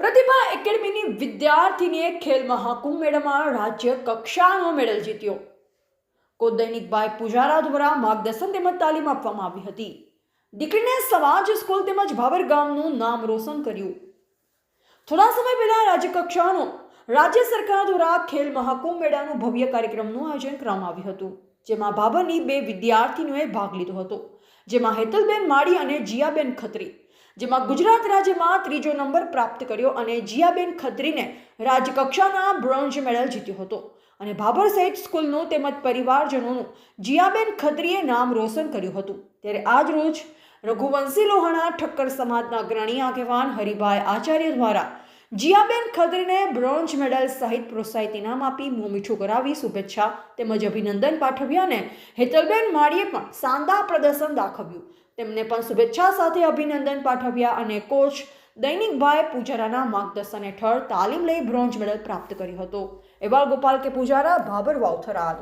પ્રતિભા એકેડમીની વિદ્યાર્થીનીએ ખેલ મહાકુંભ મેળામાં રાજ્ય કક્ષાનો મેડલ જીત્યો. કોદૈનિકભાઈ પુજારા દ્વારા માર્ગદર્શન તેમજ તાલીમ આપવામાં આવી હતી. દીકરીને સમાજ સ્કૂલ તેમજ ભાવર ગામનું નામ રોશન કર્યું. થોડા સમય પહેલા રાજ્ય કક્ષાનો રાજ્ય સરકાર દ્વારા ખેલ મહાકુંભ મેળાનું ભવ્ય કાર્યક્રમનું આયોજન કરવામાં આવ્યું હતું, જેમાં ભાભરની બે વિદ્યાર્થીનીઓએ ભાગ લીધો હતો, જેમાં હેતલબેન માળી અને જીયાબેન ખત્રી. જેમાં ગુજરાત રાજ્યમાં ત્રીજો નંબર પ્રાપ્ત કર્યો અને જીયાબેન ખત્રીને રાજ્યકક્ષાના બ્રોન્ઝ મેડલ જીત્યો હતો. અને ભાભર સહિત સ્કૂલનું તેમજ પરિવારજનોનું જીયાબેન ખત્રીએ નામ રોશન કર્યું હતું. ત્યારે આજ રોજ રઘુવંશી લોહાણા ઠક્કર સમાજના અગ્રણી આગેવાન હરિભાઈ આચાર્ય દ્વારા જીયાબેન ખત્રીને બ્રોન્ઝ મેડલ સહિત પ્રોત્સાહિત ઇનામ આપી મોં મીઠું કરાવી શુભેચ્છા તેમજ અભિનંદન પાઠવ્યા અને હેતલબેન માળીએ પણ શાનદાર પ્રદર્શન દાખવ્યું. તેમને પણ શુભેચ્છા સાથે અભિનંદન પાઠવ્યા અને કોચ દૈનિકભાઈ પૂજારાના માર્ગદર્શન હેઠળ તાલીમ લઈ બ્રોન્ઝ મેડલ પ્રાપ્ત કર્યો હતો. એવા ગોપાલ કે પૂજારા ભાબર વાવથરાલ